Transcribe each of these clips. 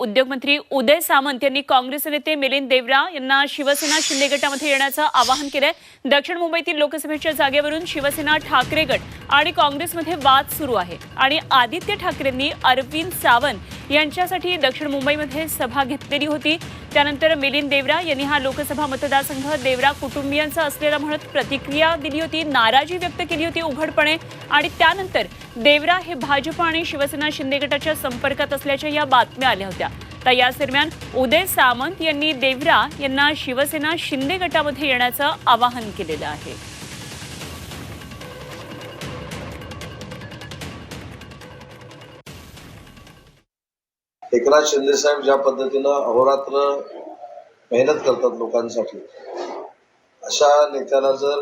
उद्योगमंत्री उदय सामंत यांनी काँग्रेस नेते मिलिंद देवरा यांना शिवसेना शिंदे गटामध्ये येण्याचं आवाहन केलंय. दक्षिण मुंबईतील लोकसभेच्या जागेवरून शिवसेना ठाकरे गट आणि काँग्रेसमध्ये वाद सुरू आहे. आणि आदित्य ठाकरेंनी अरविंद सावंत यांच्यासाठी दक्षिण मुंबईमध्ये सभा घेतलेली होती. त्यानंतर मिलिंद देवरा यांनी हा लोकसभा मतदारसंघ देवरा कुटुंबियांचा असलेला म्हणत प्रतिक्रिया दिली होती नाराजी व्यक्त केली होती उघडपणे. आणि त्यानंतर देवरा हे भाजप आणि शिवसेना शिंदे गटाच्या संपर्कात असल्याच्या या बातम्या आल्या होत्या. तर याच दरम्यान उदय सामंत यांनी देवरा यांना शिवसेना शिंदे गटामध्ये येण्याचं आवाहन केलेलं आहे. एकनाथ शिंदे साहेब ज्या पद्धतीनं अहोरात्र मेहनत करतात लोकांसाठी अशा नेत्याला जर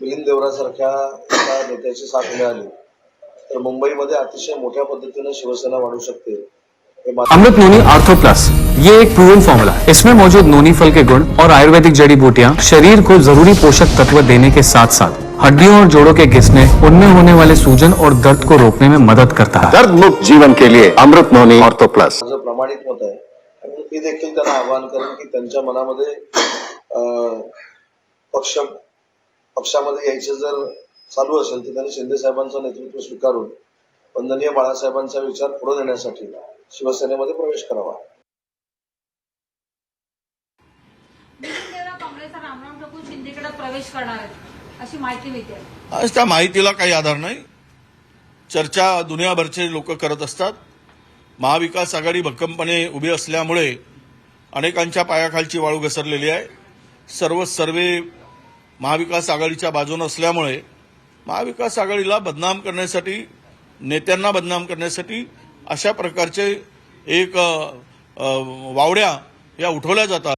मिलिंद देवरासारख्या एका नेत्याची साथ मिळाली तर मुंबईमध्ये अतिशय मोठ्या पद्धतीनं शिवसेना वाढू शकते. Amrit noni ortho plus. ये एक प्रूवन फॉर्मूला इसमें मौजूद नोनी फल के गुण और आयुर्वेदिक जड़ी बूटियाँ शरीर को जरूरी पोषक तत्व देने के साथ साथ हड्डियों और जोड़ों के घिसने उनमें होने वाले सूजन और दर्द को रोकने में मदद करता है। दर्द मुक्त जीवन के लिए अमृत नोनी ऑर्थो प्लस। माझं प्रमाणित मत आहे आणि मी देखील त्यांना आवाहन करेन की त्यांच्या मनामध्ये अं, पक्ष पक्षामध्ये यायचं जर चालू असेल तर त्यांनी शिंदे साहेबांचं नेतृत्व स्वीकारून वंदनीय बाळासाहेबांचा विचार पुढे नेण्यासाठी शिवसेनेमध्ये प्रवेश करावा. काँग्रेसचा रामराम ठोकून शिंदेकडे प्रवेश करणार आहेत. अशी माहिती मिळते. आज त्या माहितीला काही आधार नाही. चर्चा दुनियाभरचे लोक करत असतात. महाविकास आघाडी भक्कमपणे उभी असल्यामुळे अनेकांच्या पायाखालची वाळू घसरलेली आहे. सर्व सर्वे महाविकास आघाडीच्या बाजूनं असल्यामुळे महाविकास आघाडीला बदनाम करण्यासाठी नेत्यांना बदनाम करण्यासाठी अशा प्रकारचे एक वावड्या या उठवल्या जातात.